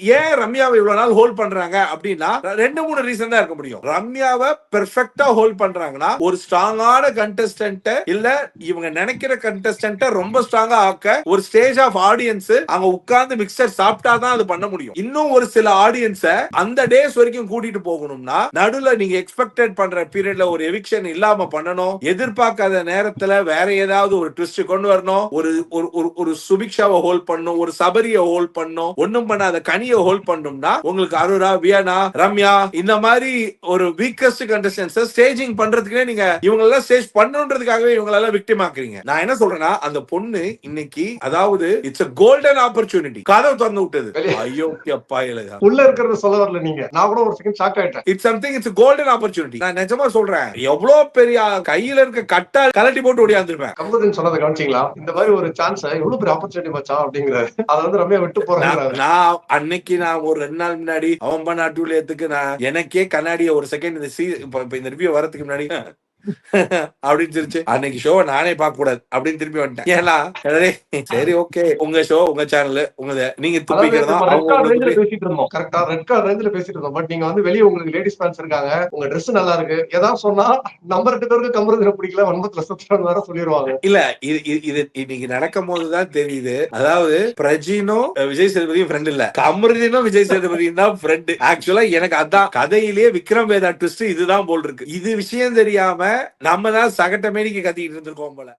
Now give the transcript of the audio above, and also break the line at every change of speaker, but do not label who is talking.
ஏன் ரம்யாவை இவ்வளவு நாள் ஹோல்ட் பண்றாங்க அப்படின்னா ரெண்டு மூணு ரீசன் தான் இருக்க முடியும். ரம்யாவை பெர்ஃபெக்ட்டா ஹோல்ட் பண்றாங்கன்னா ஒரு ஸ்ட்ராங்கான கண்டஸ்டன்ட் இல்ல இவங்க நினைக்கிற கண்டஸ்டன்ட் ரொம்ப ஸ்ட்ராங்கா ஆக்க ஒரு ஸ்டேஜ் ஆஃப் ஆடியன்ஸ் அங்க உட்கார்ந்து மிக்சர் சாப்பிட்டாதான் அது பண்ண முடியும். இன்னும் ஒரு சில ஆடியன்ஸ அந்த டேஸ் வரைக்கும் கூட்டிட்டு போகணும்னா நடுவுல நீங்க எக்ஸ்பெக்டட் பண்ற பீரியட்ல ஒரு எவிக்ஷன் இல்லாம பண்ணணும். எதிர்பார்க்காத நேரத்துல வேற ஏதாவது ஒரு ட்விஸ்ட் கொண்டு வரணும். ஒரு ஒரு ஒரு ஒரு சுபிக்ஷாவை ஹோல்ட் பண்ணும் ஒரு சபரியை ஹோல்ட் பண்ணும் ஒண்ணும் பண்ணாத கனியை ஹோல்ட் பண்ணணும்னா உங்களுக்கு அருரா வியனா ரம்யா இந்த மாதிரி ஒரு வீக்கஸ்ட் கண்டஸ்டன்ஸ் ஸ்டேஜிங் பண்றதுக்குனே நீங்க இவங்க எல்லாம் ஸ்டேஜ் பண்ணுன்றதுக்காகவே இவங்க எல்லாம் விக்டிம் ஆக்குறீங்க. நான் என்ன சொல்றேன்னா அந்த பொண்ணு இன்னைக்கு அதாவது இட்ஸ் a கோல்டன் ஆப்பர்ச்சுனிட்டி கதவு திறந்து விட்டது. ஐயோ அப்பா இல்லையா
உள்ள இருக்கிறத சொல்ல வரல நீங்க. நான் கூட ஒரு செகண்ட் ஷாக் ஆயிட்டேன்.
It's something it's golden opportunity நான் நிஜமா சொல்றேன் எவ்வளவு பெரிய கையில இருக்க கட்டா கலட்டி போட்டு ஓடியாந்துருப்பேன்.
கமருதீன் சொன்னதை கவனிச்சீங்களா? இந்த மாதிரி ஒரு சான்ஸ் எவ்வளவு பெரிய ஆப்பர்ச்சுனிட்டி மச்சான் அப்படிங்கிறாரு. அதை வந்து ரம்யா விட்டு போறாங்க
நான் அன்னைக்கு நான் ஒரு ரெண்டு நாள் முன்னாடி அவன் பண்ண அட்டூழியத்துக்கு நான் எனக்கே கண்ணாடிய ஒரு செகண்ட் இந்த சீ இப்ப இந்த ரிவ்யூ வரதுக்கு முன்னாடி அப்படின்னு சிரிச்சு அன்னைக்கு ஷோ நானே பார்க்க கூடாது அப்படின்னு திருப்பி வந்துட்டேன். ஏன்னா சரி ஓகே உங்க ஷோ உங்க சேனல் உங்க நீங்க துப்பிக்கிறதா
பேசிட்டு இருந்தோம். கரெக்டா ரெட் கார்டு ரேஞ்சில பேசிட்டு இருந்தோம். பட் நீங்க வந்து வெளிய உங்களுக்கு லேடிஸ் ஃபேன்ஸ் இருக்காங்க உங்க Dress நல்லா இருக்கு ஏதாவது சொன்னா நம்ம ரெண்டு பேருக்கு கமருதீனை பிடிக்கல வன்பத்துல சுத்துறான்னு வேற சொல்லிடுவாங்க
இல்ல இது இது- இன்னைக்கு நடக்கும் போதுதான் தெரியுது. அதாவது பிரஜினும் அஹ், விஜய் சேதுபதியும் ஃப்ரெண்ட் இல்ல. கமருதீனும் விஜய் சேதுபதியும் தான் ஃப்ரெண்ட் ஆக்சுவலா எனக்கு அதான் கதையிலேயே விக்ரம் வேதா ட்விஸ்ட் இதுதான் போல் இருக்கு. இது விஷயம் தெரியாம நம்ம தான் சகட்ட மேடிக்கு கத்திக்கிட்டு இருந்திருக்கோம் போல.